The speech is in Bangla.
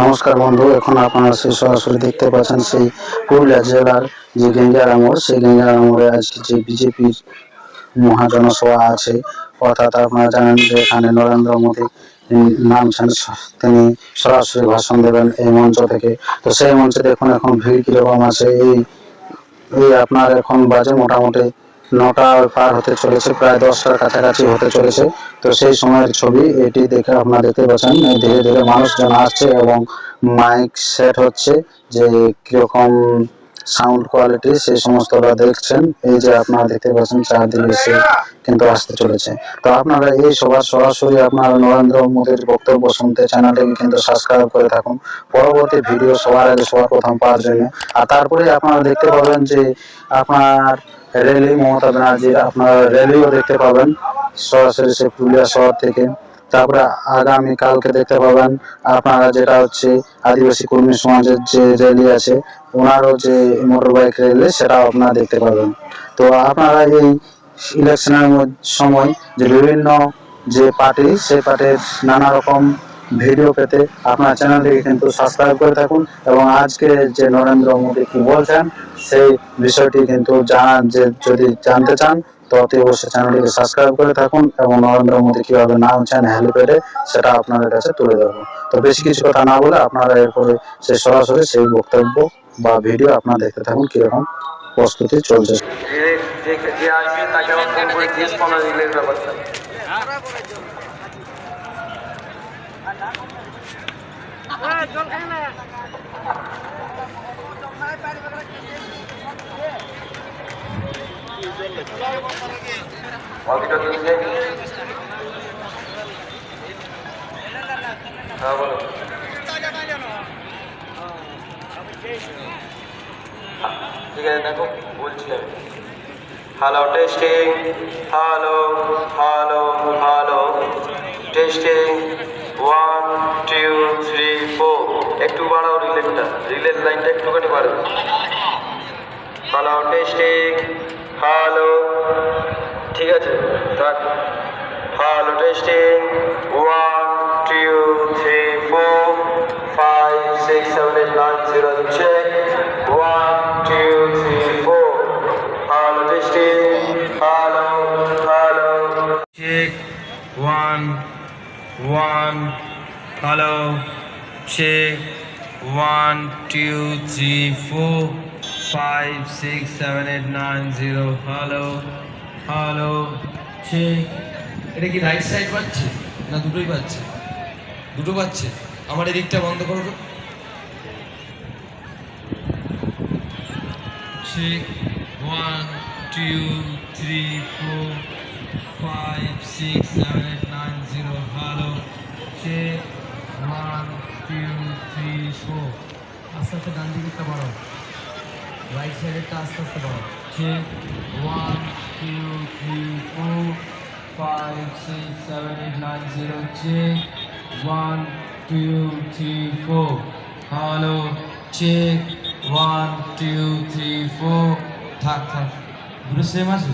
নমস্কার বন্ধু, এখন আপনারা সেই সরাসরি দেখতে পাচ্ছেন সেই পুরুলিয়া জেলার যে গেঙ্গারা মোড় সেই গেঙ্গারা মোড়ে আজকে যে বিজেপির মহাজনসভা আছে। অর্থাৎ আপনারা জানেন যে এখানে নরেন্দ্র মোদী নামছেন, তিনি সরাসরি ভাষণ দেবেন এই মঞ্চ থেকে। তো সেই মঞ্চে দেখুন এখন ভিড় কীরকম আছে। এই এই আপনার এখন বাজে মোটামুটি নটা পার হতে চলেছে, প্রায় দশটার কাছাকাছি হতে চলেছে। তো সেই সময়ের ছবি, এটি দেখে আপনারা দেখতে পাচ্ছেন ধীরে ধীরে মানুষজন আসছে এবং মাইক সেট হচ্ছে যে কীরকম সাউন্ড কোয়ালিটি, সেই সমস্তটা দেখছেন। এই যে আপনারা দেখতে পাচ্ছেন, চারদিকে সে কিন্তু আসতে চলেছে। তো আপনারা এই সবার সরাসরি আপনারা নরেন্দ্র মোদীর বক্তব্য শুনতে, চ্যানেলটিকে কিন্তু সাবস্ক্রাইব করে থাকুন। পরবর্তী ভিডিও সবার আগে সবার প্রথম পাওয়ার জন্য। আর তারপরে আপনারা দেখতে পাবেন যে আপনার র্যালি মমতা ব্যানার্জির আপনারা র্যালিও দেখতে পাবেন সরাসরি সে পুরুলিয়া শহর থেকে। তারপরে আগামী কালকে দেখতে পাবেন আপনারা যেটা হচ্ছে আদিবাসী কর্মী সমাজের যে র্যালি আছে, ওনারও যে মোটর বাইক র্যালি, সেটাও আপনারা দেখতে পাবেন। তো আপনারা এই ইলেকশনের সময় যে বিভিন্ন যে পার্টি, সেই পার্টির নানা রকম ভিডিও পেতে আপনার চ্যানেলটিকে কিন্তু সাবস্ক্রাইব করে থাকুন এবং আজকে যে নরেন্দ্র মোদী কি বলছেন, সেই বিষয়টি কিন্তু জানার যে যদি জানতে চান তো অতি অবশ্যই চ্যানেলটিকে সাবস্ক্রাইব করে থাকুন এবং নরেন্দ্র মোদী কীভাবে নামছেন হেলিপ্যাডে সেটা আপনাদের কাছে তুলে ধরবো। তো বেশি কিছু কথা না বলে আপনারা এরপরে সেই সরাসরি সেই বক্তব্য বা ভিডিও আপনারা দেখতে থাকুন কীরকম প্রস্তুতি চলছে। যে যে- যে ঠিক আছে, দেখো, বলছি আমি। Hello testing hello hello hello testing one two three four একটু বাড়াও রিলেটটা রিলের লাইনটা একটুখানি ঠিক আছে? থাক। Hello testing one two three four five six seven eight nine zero check one two three four hello testing hello hello check one one hello check one two three four five six seven eight nine zero hello hello check এটা কি রাইট সাইড পাচ্ছে? না দুটোই পাচ্ছে? দুটো পাচ্ছে? আমার এদিকটা বন্ধ করো তো। Check one two three four five six seven eight nine zero hello check one two three four আস্তে আস্তে ডান দিকেরটা বাড়াও। সাইডেরটা আস্তে আস্তে বাড়াও check one two three four five, six, seven, eight, nine, zero, check. One, two, three, four. Hello, check. One, two, three, four. থাক থাক সেম আছে